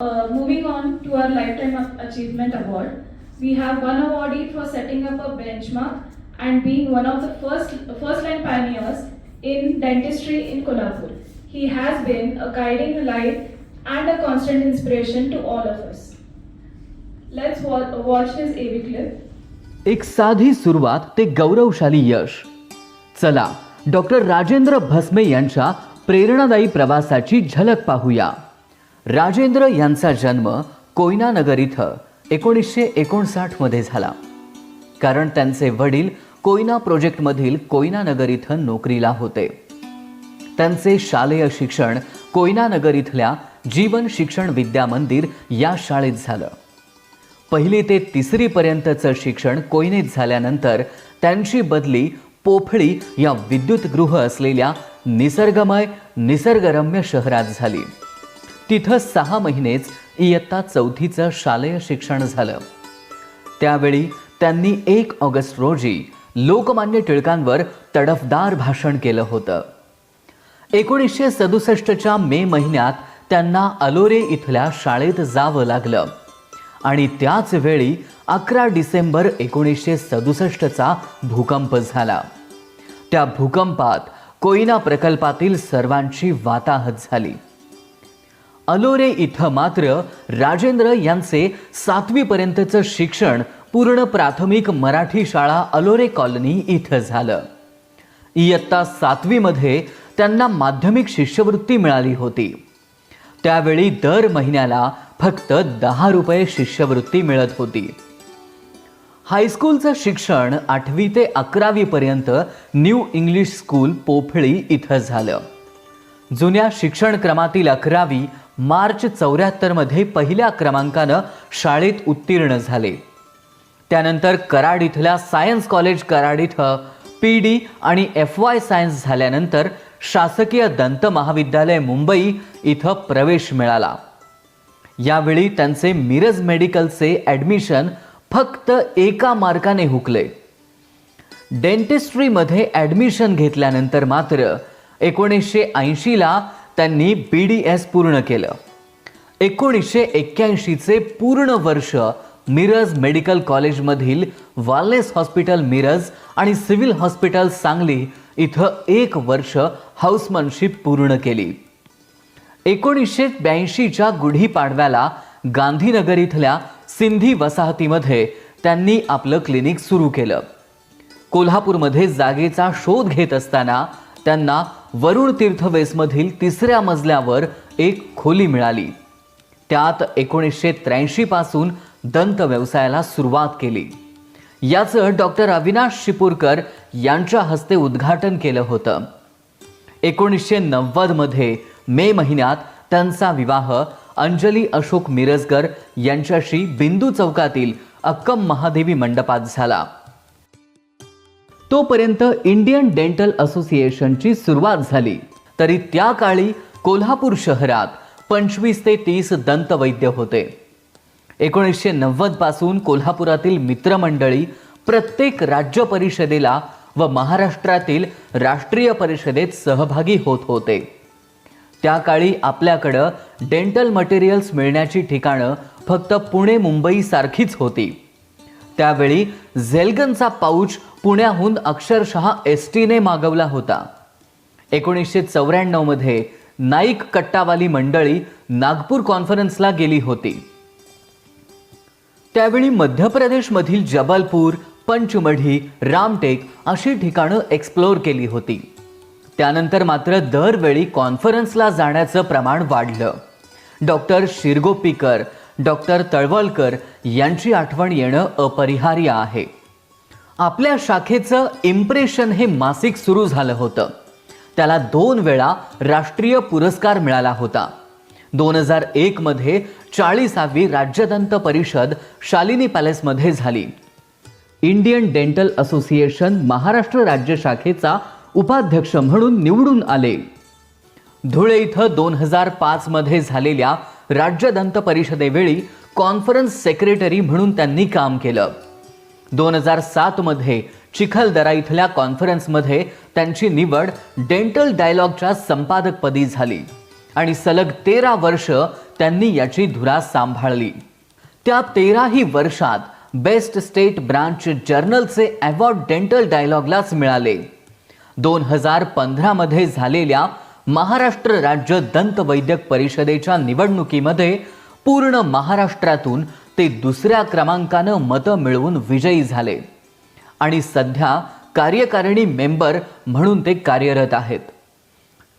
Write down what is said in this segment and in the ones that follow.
Uh, moving on to our Lifetime Achievement Award, we have one awardee for setting up a benchmark and being one of the first first line pioneers in dentistry in Kolhapur. He has been a guiding light and a constant inspiration to all of us. Let's wa- watch his AV clip. एक साधी सुरुवात ते गौरवशाली यश चला doctor Rajendra Bhasme यांच्या प्रेरणादायी प्रवासाची झलक पाहूया राजेंद्र यांचा जन्म कोयनानगर इथं एकोणीसशे एकोणसाठमध्ये झाला. कारण त्यांचे वडील कोयना प्रोजेक्टमधील कोयनानगर इथं नोकरीला होते. त्यांचे शालेय शिक्षण कोयनानगर इथल्या जीवन शिक्षण विद्या मंदिर या शाळेत झालं. पहिली ते तिसरीपर्यंतचं शिक्षण कोयनेत झाल्यानंतर त्यांची बदली पोफळी या विद्युतगृह असलेल्या निसर्गमय निसर्गरम्य शहरात झाली. तिथं सहा महिनेच इयत्ता चौथीचं शालेय शिक्षण झालं. त्यावेळी त्यांनी एक ऑगस्ट रोजी लोकमान्य टिळकांवर तडफदार भाषण केलं होतं. एकोणीसशे सदुसष्टच्या मे महिन्यात त्यांना अलोरे इथल्या शाळेत जावं लागलं. आणि त्याच वेळी अकरा डिसेंबर एकोणीसशे सदुसष्टचा भूकंप झाला. त्या भूकंपात कोयना प्रकल्पातील सर्वांची वाताहत झाली. अलोरे इथं मात्र राजेंद्र यांचे सातवीपर्यंतचं शिक्षण पूर्ण प्राथमिक मराठी शाळा अलोरे कॉलनी इथं झालं. इयत्ता सातवीमध्ये त्यांना माध्यमिक शिष्यवृत्ती मिळाली होती. त्यावेळी दर महिन्याला फक्त दहा रुपये शिष्यवृत्ती मिळत होती. हायस्कूलचं शिक्षण आठवी ते अकरावीपर्यंत न्यू इंग्लिश स्कूल पोफळी इथं झालं. जुन्या शिक्षण क्रमातील अकरावी मार्च चौऱ्याहत्तरमध्ये पहिल्या क्रमांकानं शाळेत उत्तीर्ण झाले. त्यानंतर कराड इथल्या सायन्स कॉलेज कराड इथं पी डी आणि एफ वाय सायन्स झाल्यानंतर शासकीय दंत महाविद्यालय मुंबई इथं प्रवेश मिळाला. यावेळी त्यांचे मिरज मेडिकलचे ॲडमिशन फक्त एका मार्काने हुकले. डेंटिस्ट्रीमध्ये ॲडमिशन घेतल्यानंतर मात्र एकोणीसशे ऐंशीला त्यांनी बी डी एस पूर्ण केलं. एकोणीसशे एक्क्याऐंशीचे पूर्ण वर्ष मिरज मेडिकल कॉलेजमधील वालनेस हॉस्पिटल मिरज आणि सिव्हिल हॉस्पिटल सांगली इथं एक वर्ष हाऊसमनशिप पूर्ण केली. एकोणीसशे ब्याऐंशीच्या गुढीपाडव्याला गांधीनगर इथल्या सिंधी वसाहतीमध्ये त्यांनी आपलं क्लिनिक सुरू केलं. कोल्हापूरमध्ये जागेचा शोध घेत असताना त्यांना वरुण तीर्थवेसमधील तिसऱ्या मजल्यावर एक खोली मिळाली. त्यात एकोणीसशे त्र्याऐंशी पासून दंत व्यवसायाला सुरुवात केली. याचं डॉक्टर अविनाश शिपूरकर यांच्या हस्ते उद्घाटन केलं होतं. एकोणीसशे नव्वदमध्ये मे महिन्यात त्यांचा विवाह अंजली अशोक मिरजकर यांच्याशी बिंदू चौकातील अक्कम महादेवी मंडपात झाला. तोपर्यंत इंडियन डेंटल असोसिएशनची सुरुवात झाली. तरी त्या काळी कोल्हापूर शहरात पंचवीस ते तीस दंतवैद्य होते. एकोणीसशे नव्वदपासून कोल्हापुरातील मित्रमंडळी प्रत्येक राज्य परिषदेला व महाराष्ट्रातील राष्ट्रीय परिषदेत सहभागी होत होते. त्या काळी आपल्याकडं डेंटल मटेरियल्स मिळण्याची ठिकाणं फक्त पुणे मुंबईसारखीच होती. त्यावेळी झेलगनचा पाऊच पुण्याहून अक्षरशः एस टीने मागवला होता. एकोणीसशे चौऱ्याण्णवमध्ये नाईक कट्टावाली मंडळी नागपूर कॉन्फरन्सला गेली होती. त्यावेळी मध्य प्रदेशमधील जबलपूर पंचमढी रामटेक अशी ठिकाणं एक्सप्लोर केली होती. त्यानंतर मात्र दरवेळी कॉन्फरन्सला जाण्याचं प्रमाण वाढलं. डॉक्टर शिरगोपीकर डॉक्टर तळवलकर यांची आठवण येणं अपरिहार्य आहे. आपल्या शाखेचं इम्प्रेशन हे मासिक सुरू झालं होतं. त्याला दोन वेळा राष्ट्रीय पुरस्कार मिळाला होता. दोन हजार एकमध्ये चाळीसावी राज्यदंत परिषद शालिनी पॅलेसमध्ये झाली. इंडियन डेंटल असोसिएशन महाराष्ट्र राज्य शाखेचा उपाध्यक्ष म्हणून निवडून आले. धुळे इथं दोन हजार पाचमध्ये झालेल्या राज्य दंत परिषदेवेळी कॉन्फरन्स सेक्रेटरी म्हणून त्यांनी काम केलं. दोन हजार सातमध्ये चिखलदरा इथल्या कॉन्फरन्समध्ये त्यांची निवड डेंटल डायलॉगच्या संपादकपदी झाली आणि सलग तेरा वर्ष त्यांनी याची धुरा सांभाळली. त्या तेराही वर्षात बेस्ट स्टेट ब्रांच जर्नलचे अवॉर्ड डेंटल डायलॉगलाच मिळाले. दोन हजार पंधरामध्ये झालेल्या महाराष्ट्र राज्य दंतवैद्यक परिषदेच्या निवडणुकीमध्ये पूर्ण महाराष्ट्रातून ते दुसऱ्या क्रमांकानं मतं मिळवून विजयी झाले. आणि सध्या कार्यकारिणी मेंबर म्हणून ते कार्यरत आहेत.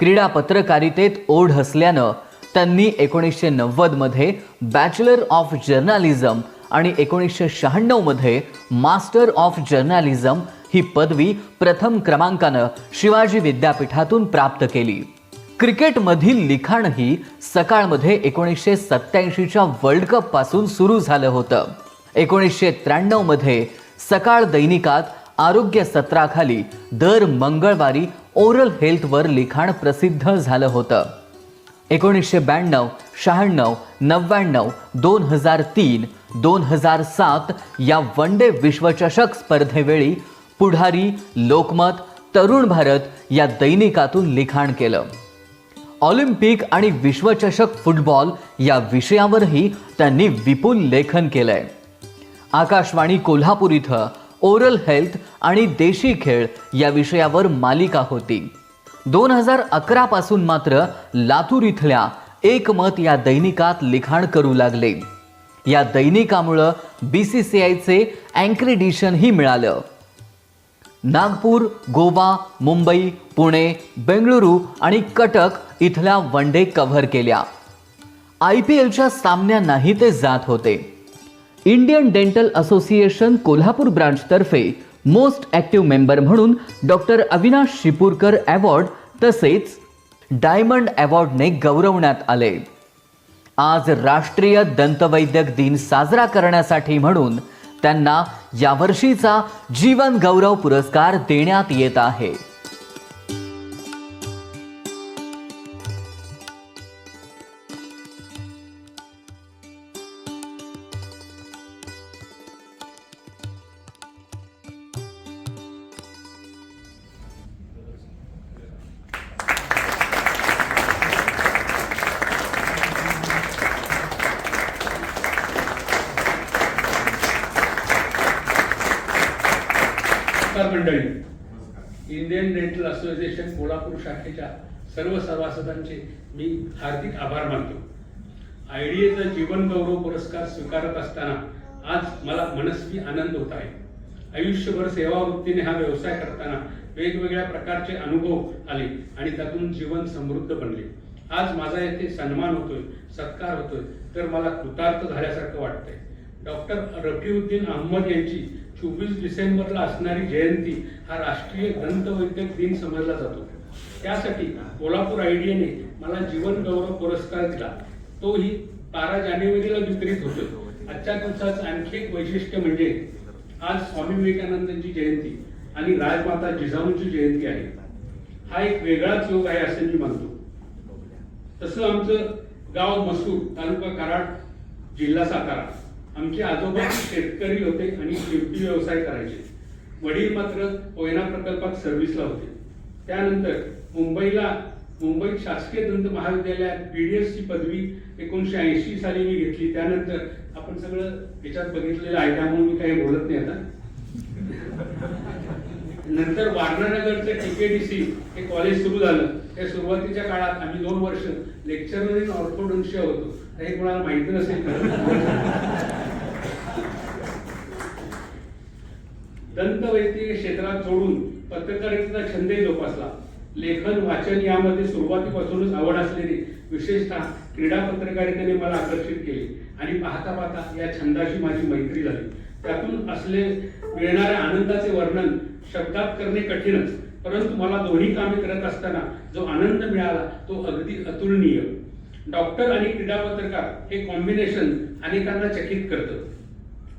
क्रीडा पत्रकारितेत ओढ असल्यानं त्यांनी एकोणीसशे नव्वदमध्ये बॅचलर ऑफ जर्नालिझम आणि एकोणीसशे शहाण्णवमध्ये मास्टर ऑफ जर्नालिझम ही पदवी प्रथम क्रमांकानं शिवाजी विद्यापीठातून प्राप्त केली. क्रिकेटमधील लिखाणही सकाळमध्ये एकोणीसशे सत्याऐंशीच्या वर्ल्ड कपपासून सुरू झालं होतं. एकोणीसशे त्र्याण्णवमध्ये सकाळ दैनिकात आरोग्य सत्राखाली दर मंगळवारी ओरल हेल्थवर लिखाण प्रसिद्ध झालं होतं. एकोणीसशे ब्याण्णव शहाण्णव नव्याण्णव दोन हजार तीन दोन हजार सात या वन डे विश्वचषक स्पर्धेवेळी पुढारी लोकमत तरुण भारत या दैनिकातून लिखाण केलं. ऑलिम्पिक आणि विश्वचषक फुटबॉल या विषयावरही त्यांनी विपुल लेखन केलंय. आकाशवाणी कोल्हापूर इथं ओरल हेल्थ आणि देशी खेळ या विषयावर मालिका होती. दोन हजार अकरा पासून मात्र लातूर इथल्या एकमत या दैनिकात लिखाण करू लागले. या दैनिकामुळं बी सी सी आयचे अँक्रेडिशनही मिळालं. नागपूर गोवा मुंबई पुणे बेंगळुरू आणि कटक इथल्या वन डे कव्हर केल्या. आय पी एलच्या सामन्यांनाही ते जात होते. इंडियन डेंटल असोसिएशन कोल्हापूर ब्रांचतर्फे मोस्ट ॲक्टिव्ह मेंबर म्हणून डॉक्टर अविनाश शिपूरकर अवॉर्ड तसेच डायमंड अवॉर्डने गौरवण्यात आले. आज राष्ट्रीय दंतवैद्यक दिन साजरा करण्यासाठी म्हणून त्यांना यावर्षीचा जीवन गौरव पुरस्कार देण्यात येत आहे. मंडळी इंडियन डेंटल असोसिएशन कोल्हापूर शाखेच्या सर्व सभासदांचे मी हार्दिक आभार मानतो. आयडीएचा जीवन गौरव पुरस्कार स्वीकारत असताना आज मला मनस्वी आनंद होत आहे. आयुष्यभर सेवावृत्तीने हा व्यवसाय करताना वेगवेगळ्या प्रकारचे अनुभव आले आणि त्यातून जीवन समृद्ध बनले. आज माझा येथे सन्मान होतोय सत्कार होतोय तर मला कृतार्थ झाल्यासारखं वाटतंय. डॉक्टर रफीउद्दीन अहमद यांची चोवीस डिसेंबरला असणारी जयंती हा राष्ट्रीय दंतवैद्यक दिन समजला जातो. त्यासाठी कोल्हापूर आयडीएने मला जीवन गौरव पुरस्कार दिला. तोही बारा जानेवारीला वितरित होतो आजच्या दिवसाचं आणखी एक वैशिष्ट्य म्हणजे आज स्वामी विवेकानंदांची जयंती आणि राजमाता जिजाऊंची जयंती आहे. हा एक वेगळाच योग आहे असं मी मानतो तसं आमचं गाव मसूर तालुका कराड जिल्हा सातारा. आमचे आजोबा शेतकरी होते आणि शेवटी व्यवसाय करायचे. वडील मात्र कोयना प्रकल्पात सर्व्हिसला होते. त्यानंतर मुंबईला मुंबईत शासकीय दंत महाविद्यालयात बीडीएस ची पदवी एकोणीशे ऐंशी साली मी घेतली. त्यानंतर आपण सगळं याच्यात बघितलेलं आहे त्यामुळे मी काही बोलत नाही आता. नंतर वारणानगरचं टीकेडीसी हे कॉलेज सुरू झालं. त्या सुरुवातीच्या काळात आम्ही दोन वर्ष लेक्चरर इन ऑर्थोडन्शिया होतो. हे कोणाला माहिती नसेल दंतवैद्यकीय क्षेत्रात जोडून पत्रकारितेचा छंदही जोपासला. लेखन वाचन यामध्ये सुरुवातीपासूनच आवड असलेली विशेषतः क्रीडा पत्रकारितेने मला आकर्षित केले. आणि पाहता पाहता या छंदाशी माझी मैत्री झाली. त्यातून असले मिळणाऱ्या आनंदाचे वर्णन शब्दात करणे कठीणच परंतु मला दोन्ही कामे करत असताना जो आनंद मिळाला तो अगदी अतुलनीय. डॉक्टर आणि क्रीडा पत्रकार हे कॉम्बिनेशन अनेकांना चकित करतं.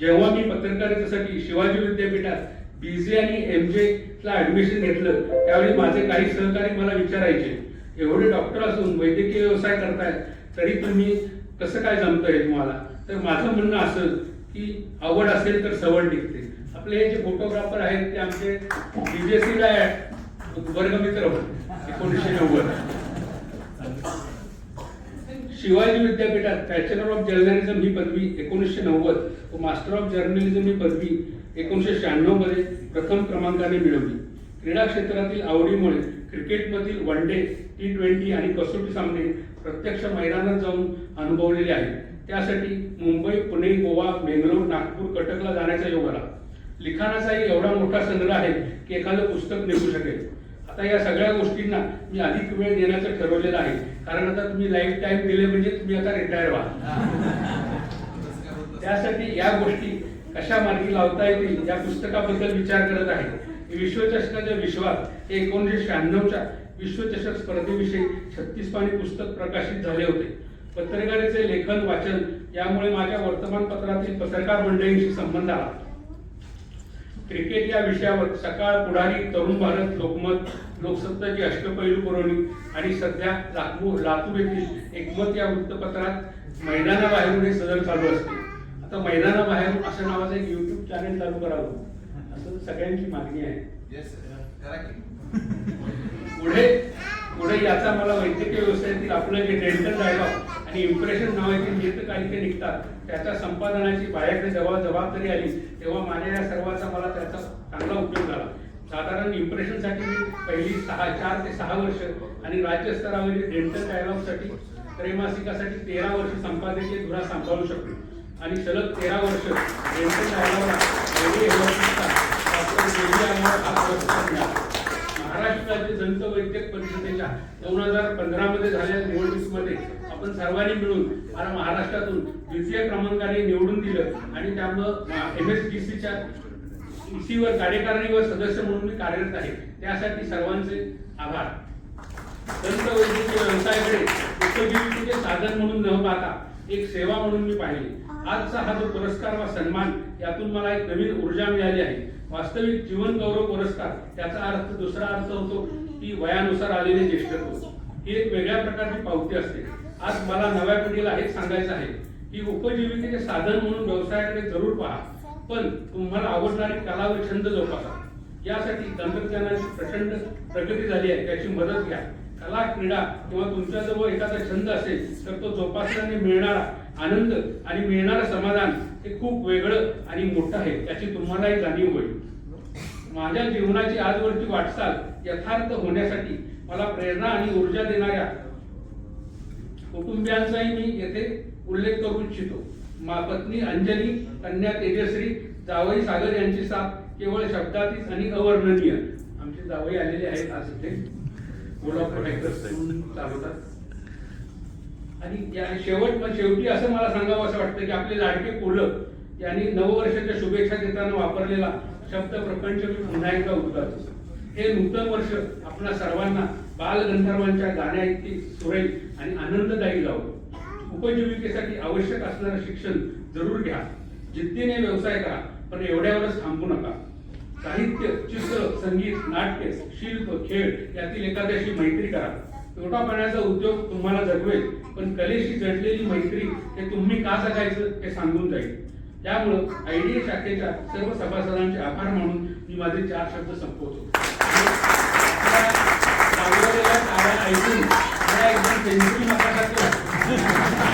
जेव्हा मी पत्रकारितेसाठी शिवाजी विद्यापीठात बीजे आणि एम जे ला ऍडमिशन घेतलं त्यावेळी माझे काही सहकारी मला विचारायचे एवढे डॉक्टर असून वैद्यकीय व्यवसाय करतायत तरी तुम्ही कसं काय जमतंय तुम्हाला? तर माझं म्हणणं असं की आवड असेल तर सवड निघते. आपले हे जे फोटोग्राफर आहेत ते आमचे बीजेसीला वर्गमित्र होते एकोणीसशे नव्वद. शिवाजी विद्यापीठात बॅचलर ऑफ जर्नलिझम ही पदवी एकोणीसशे नव्वद व मास्टर ऑफ जर्नलिझम ही पदवी एकोणीसशे शहाण्णवमध्ये प्रथम क्रमांकाने मिळवली. क्रीडा क्षेत्रातील आवडीमुळे क्रिकेटमधील वन डे टी ट्वेंटी आणि कसोटी सामने प्रत्यक्ष मैदानात जाऊन अनुभवलेले आहेत. त्यासाठी मुंबई पुणे गोवा बेंगलोर नागपूर कटकला जाण्याचा योग आला. लिखाणाचाही एवढा मोठा संग्रह आहे की एखादं पुस्तक निघू शकेल. आता या सगळ्या गोष्टींना मी अधिक वेळ देण्याचं ठरवलेलं आहे. कारण आता तुम्ही लाईफ टाईम दिले म्हणजे तुम्ही आता रिटायर व्हा. त्यासाठी या गोष्टी कशा मार्गी लावता येतील या पुस्तकाबद्दल विचार करत आहे. विश्वचषकाच्या विश्वात हे एकोणीसशे शहाण्णवच्या विश्वचषक स्पर्धेविषयी छत्तीस पाणी पुस्तक प्रकाशित झाले होते. पत्रकारितेचे लेखन वाचन यामुळे माझ्या वर्तमानपत्रातील पत्रकार मंडळींशी संबंध आला. क्रिकेट या विषयावर सकाळ पुढारी तरुण भारत लोकमत लोकसत्ताची अष्टपैलू पुरवणी आणि सध्या लातूर लातूर येथील एकमत या वृत्तपत्रात मैदानाबाहेरून हे सदर चालू असते. आता मैदानाबाहेर असं नावाचं एक युट्यूब चॅनल चालू करावं. असं सगळ्यांची मागणी आहे. येस करा की. पुढे पुढे याचा मला वैद्यकीय व्यवसायातील आपलं जे डेंटल डायलॉग आणि इम्प्रेशन नावाचे नियतकालिके निघतात. त्याच्या संपादनाची बाहेरकडे जेव्हा जबाबदारी आली तेव्हा माझ्या या सर्वाचा मला त्याचा चांगला उपयोग झाला. साधारण इम्प्रेशनसाठी मी पहिली सहा चार ते सहा वर्ष आणि राज्यस्तरावरील डेंटल डायलॉगसाठी त्रैमासिकासाठी तेरा वर्ष संपादकीय धुरा सांभाळू शकलो आणि सलग तेरा वर्ष डेंटल डायलॉगला महाराष्ट्र राज्य दंत वैद्यक परिषदेच्या दोन हजार पंधरा मध्ये झालेल्या निवडणुकीमध्ये आपण सर्वांनी मिळून मला महाराष्ट्रातून द्वितीय क्रमांकाने निवडून दिलं आणि त्यामुळं एम एस डी सीच्या सीवर कार्यकारिणी व सदस्य म्हणून मी कार्यरत आहे. त्यासाठी सर्वांचे आभार. दंत वैद्यकीय व्यवसायाकडे उपजीविकेचे साधन म्हणून न पाहता एक सेवा म्हणून मी पाहिली. आजचा हा जो पुरस्कार वा सन्मान यातून मला एक नवीन ऊर्जा मिळाली आहे. वास्तविक जीवन गौरव पुरस्कार त्याचा अर्थ दुसरा अर्थ होतो की वयानुसार आलेले ज्येष्ठत्व. ही एक वेगळ्या प्रकारची पावती असते. आज मला नव्या पिढीला हेच सांगायचं आहे की उपजीविकेचे साधन म्हणून व्यवसायाकडे जरूर पहा. पण तुम्हाला आवडणारी कला व छंद जोपासा. यासाठी तंत्रज्ञानाची प्रचंड प्रगती झाली आहे त्याची मदत घ्या. कला क्रीडा किंवा तुमच्याजवळ एखादा छंद असेल तर तो जोपासल्याने मिळणारा आनंद आणि मिळणारं समाधान हे खूप वेगळं आणि मोठं आहे याची तुम्हालाही जाणीव होईल. माझ्या जीवनाची आजवरची वाटचाल यथार्थ होण्यासाठी मला प्रेरणा आणि ऊर्जा देणाऱ्या कुटुंबियांचाही मी येथे उल्लेख करू इच्छितो. मा पत्नी अंजली कन्या तेजश्री जावई सागर यांची साथ केवळ शब्दातीच आणि अवर्णनीय. आमचे जावई आलेले आहेत आज इथे. कोल्हापूर चालवतात. आणि या शेवट शेवटी असं मला सांगावं असं वाटतं की आपले लाडके कोलक यांनी नववर्षाच्या शुभेच्छा देताना वापरलेला शब्द प्रपंच पुन्हा एकदा उद्गारतो हे नूतन वर्ष आपल्या सर्वांना बालगंधर्वांच्या गाण्या इतकी सुरेल. आणि आनंददायी जावं उपजीविकेसाठी आवश्यक असणारं शिक्षण जरूर घ्या. जिद्दीने व्यवसाय करा पण एवढ्यावरच थांबू नका. साहित्य चित्र संगीत नाट्य शिल्प खेळ यातील एखाद्याशी मैत्री करा. तोटा पाण्याचा उद्योग तुम्हाला जगवेल पण कलेशी जडलेली मैत्री हे तुम्ही का जगायचं हे सांगून जाईल. त्यामुळं आयडीए शाखेच्या सर्व सभासदांचे आभार मानून मी माझे चार शब्द संपवतो. ऐकून मला एकदम सेंचुरी मारल्यासारखं वाटतं.